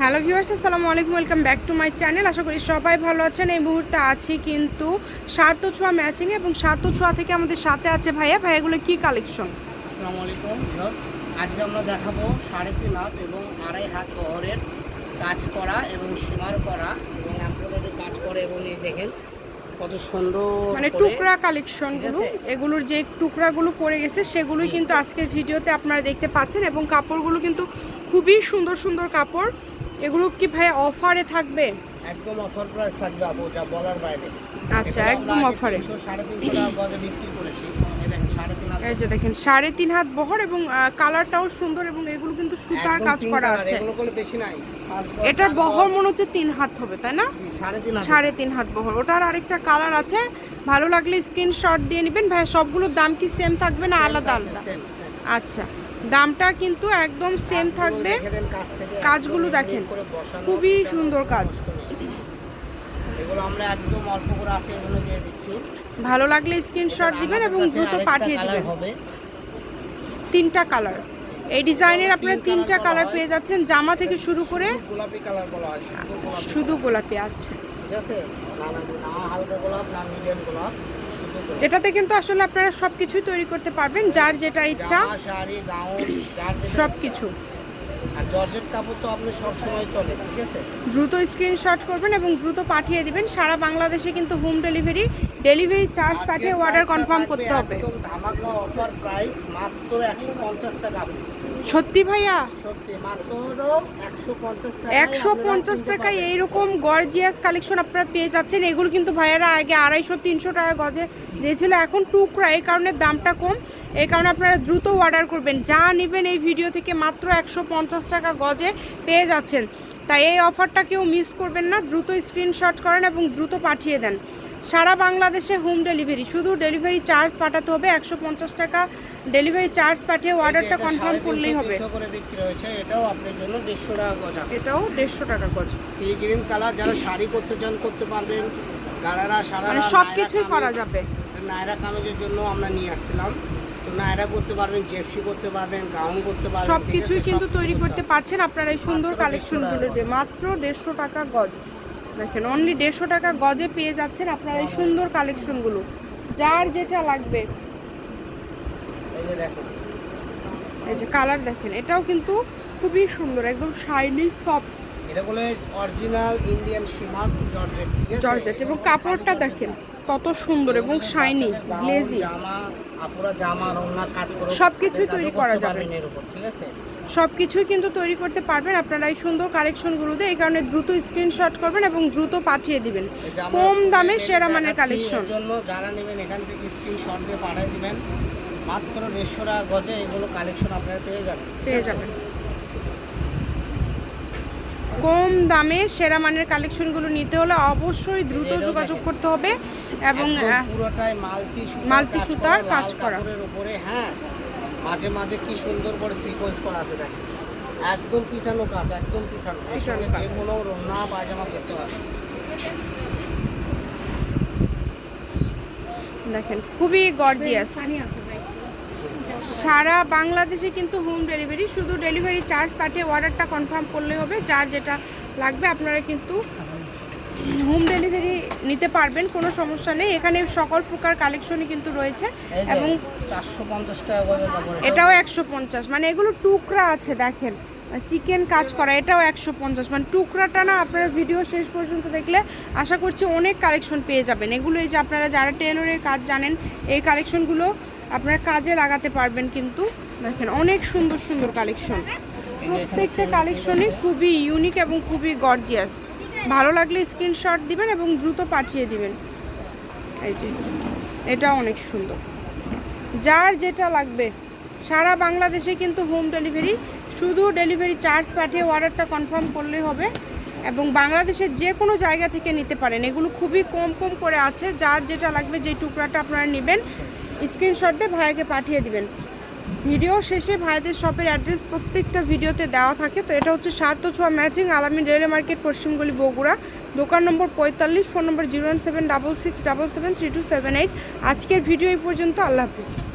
Hello viewers আসসালামু আলাইকুম welcome back to my channel আশা করি সবাই ভালো আছেন। এই মুহূর্তে আছি কিন্তু সার্থ ছোঁয়া ম্যাচিং এবং সার্থ ছোঁয়া থেকে আমাদের সাথে আছে ভাইয়া। ভাইয়াগুলো কি কালেকশন আসসালামু আলাইকুম আজকে আমরা দেখাবো সাড়ে তিন হাত এবং আড়াই হাত বহরের কাজ করা এবং সীমার করা এবং এমব্রয়ডারি কাজ করে এবং এই দেখেন কত সুন্দর মানে টুকরা কালেকশনগুলো ঠিক এগুলোর যে টুকরাগুলো পড়ে গেছে সেগুলোই কিন্তু আজকের ভিডিওতে আপনারা দেখতে পাচ্ছেন এবং কাপড়গুলো কিন্তু খুবই সুন্দর সুন্দর কাপড়। এগুলো কি ভাইয়া অফারে থাকবে? একদম অফার প্রাইস থাকবে আপু যা বলার বাইরে। আচ্ছা, একদম অফারে আগে offer এ। 300, সাড়ে তিনশো টাকা গজে বিক্রি করেছি। এই যে দেখেন সাড়ে তিন হাত বহর এবং কালারটাও সুন্দর এবং এগুলো কিন্তু সুতার কাজ করা আছে। এগুলো কোনো বেশি নাই। পাঁচ এটার বহর মনে হচ্ছে তিন হাত হবে তাই না? সাড়ে তিন হাত বহর। ওটার আরেকটা কালার আছে। ভালো লাগলে স্ক্রিনশট দিয়ে নেবেন। ভাই সবগুলোর দাম কি সেম থাকবে না আলাদা আলাদা? আচ্ছা। দামটা কিন্তু একদম সেম থাকবে। কাজগুলো দেখেন। খুবই সুন্দর কাজ। এগুলো আমরা একদম অল্প করে আছে এগুলো দিয়ে দিচ্ছি। ভালো লাগলে স্ক্রিনশট দিবেন এবং দ্রুত পাঠিয়ে দিবেন। তিনটা কালার এই ডিজাইনের আপনারা তিনটা কালার পেয়ে যাচ্ছেন। জামা থেকে শুরু করে গোলাপি কালার বলা হয় শুধু গোলাপি গোলাপি আচ্ছা। ঠিক আছে? না হালকা গোলাপ না মিডিয়াম গোলাপ। এটাতে কিন্তু আসলে আপনারা সব কিছুই তৈরি করতে পারবেন যার যেটা ইচ্ছা। সবকিছু শাড়ি গাউন সব কিছু আর জর্জেট কাপড় তো আপনি সবসময় চলে ঠিক আছে? দ্রুত স্ক্রিনশট করবেন এবং দ্রুত পাঠিয়ে দিবেন। সারা বাংলাদেশে কিন্তু হোম ডেলিভারি ডেলিভারি চার্জ পাঠিয়ে অর্ডার কনফার্ম করতে হবে। ধামাকা অফার প্রাইস মাত্র একশো পঞ্চাশ টাকা। সত্যি ভাইয়া? একশো পঞ্চাশ টাকা একশো পঞ্চাশ টাকায় এইরকম গর্জিয়াস কালেকশন আপনারা পেয়ে যাচ্ছেন। এগুলো কিন্তু ভাইয়ারা আগে আড়াইশো তিনশো টাকা গজে দিয়েছিল এখন টুকরা। এই কারণে দামটা কম। এই কারণে আপনারা দ্রুত অর্ডার করবেন। যা নেবেন এই ভিডিও থেকে মাত্র একশো পঞ্চাশ টাকা গজে পেয়ে যাচ্ছেন। তাই এই অফারটা কেউ মিস করবেন না। দ্রুত স্ক্রিনশট করেন এবং দ্রুত পাঠিয়ে দেন। সারা বাংলাদেশে হোম ডেলিভারি। শুধু ডেলিভারি চার্জ পাঠাতে হবে একশো পঞ্চাশ টাকা ডেলিভারি চার্জ পাঠিয়ে অর্ডারটা কনফার্ম করলেই হবে। করে বিক্রি হয়েছে এটাও আপনার জন্য দেড়শো টাকা গজা। এটাও দেড়শো টাকা গজ। সি গ্রিন কালার যারা শাড়ি করতে চান করতে পারবেন। গারারা সারা মানে সব কিছুই করা যাবে। নায়রা কামিজের জন্য আমরা নিয়ে আসছিলাম। নায়রা করতে পারবেন জেপসি করতে পারবেন গাউন করতে পারবেন সব কিছুই কিন্তু তৈরি করতে পারছেন। আপনারা এই সুন্দর কালেকশনগুলো 150 দিয়ে মাত্র দেড়শো টাকা গজ। দেখেন অনলি দেড়শো টাকা গজে পেয়ে যাচ্ছেন আপনার এই সুন্দর কালেকশনগুলো যার যেটা লাগবে। এই যে কালার দেখেন এটাও কিন্তু খুবই সুন্দর একদম শাইনি সফট অরিজিনাল ইন্ডিয়ান সীমার জর্জেট জর্জেট এবং কাপড়টা দেখেন কত সুন্দর এবং শাইনি গ্লেজি জামা আপুরা জামা রন্না কাজ করে সবকিছুই তৈরি করা যাবে। এর উপর ঠিক আছে? সব কিছুই কিন্তু তৈরি করতে পারবেন। আপনারা এই সুন্দর কালেকশনগুলো দিয়ে এই কারণে দ্রুত স্ক্রিনশট করবেন এবং দ্রুত পাঠিয়ে দিবেন। কম দামে সেরা মানের কালেকশন জন্য যারা নেবেন এখান থেকে স্ক্রিনশট দিয়ে পাঠিয়ে দিবেন। মাত্র দেড়শো টাকা গজে এগুলো কালেকশন আপনারা পেয়ে যাবেন। পেয়ে যাবেন। কম দামে সেরা মানের কালেকশনগুলো নিতে হলে অবশ্যই দ্রুত যোগাযোগ করতে হবে এবং পুরোটাই মালতি মালতি সুতার কাজ করা। উপরে হ্যাঁ। মাঝে মাঝে কি সুন্দর করে সিকোয়েন্স করা আছে দেখেন। একদম পিঠানো কাজ একদম পিঠানো। যে কোনো রন্না পায়জামা করতে পারবে দেখেন খুবই গর্জিয়াস সারা বাংলাদেশে কিন্তু হোম ডেলিভারি শুধু ডেলিভারি চার্জ পাঠিয়ে অর্ডারটা কনফার্ম করলে হবে। যার যেটা লাগবে আপনারা কিন্তু হোম ডেলিভারি নিতে পারবেন কোনো সমস্যা নেই। এখানে সকল প্রকার কালেকশনই কিন্তু রয়েছে এবং এবং চারশো পঞ্চাশ টাকা এটাও একশো পঞ্চাশ। মানে এগুলো টুকরা আছে দেখেন। চিকেন কাজ করা এটাও একশো পঞ্চাশ। মানে টুকরাটা না আপনারা ভিডিও শেষ পর্যন্ত দেখলে আশা করছি অনেক কালেকশন পেয়ে যাবেন। এগুলো এই যে আপনারা যারা টেলরের কাজ জানেন এই কালেকশনগুলো আপনারা কাজে লাগাতে পারবেন কিন্তু। দেখেন অনেক সুন্দর সুন্দর কালেকশন। প্রত্যেকটা কালেকশনই খুবই ইউনিক এবং খুবই গর্জিয়াস ভালো লাগলে স্ক্রিনশট দিবেন এবং দ্রুত পাঠিয়ে দিবেন। এই যে এটা অনেক সুন্দর। যার যেটা লাগবে, সারা বাংলাদেশে কিন্তু হোম ডেলিভারি শুধু ডেলিভারি চার্জ পাঠিয়ে অর্ডারটা কনফার্ম করলেই হবে এবং বাংলাদেশের যে কোনো জায়গা থেকে নিতে পারেন। এগুলো খুবই কম কম করে আছে। যার যেটা লাগবে, যে টুকরাটা আপনারা নেবেন স্ক্রিনশট দিয়ে ভাইয়াকে পাঠিয়ে দিবেন। ভিডিও শেষে ভাইদের শপের অ্যাড্রেস প্রত্যেকটা ভিডিওতে দেওয়া থাকে। তো এটা হচ্ছে সার্থ ছোঁয়া ম্যাচিং আলামী রেলওয়ে মার্কেট পশ্চিমগুলি বগুড়া। দোকান নম্বর পঁয়তাল্লিশ, phone number zero one seven double six double seven three two seven eight. আজকের ভিডিও এই পর্যন্ত, আল্লাহ হাফিজ।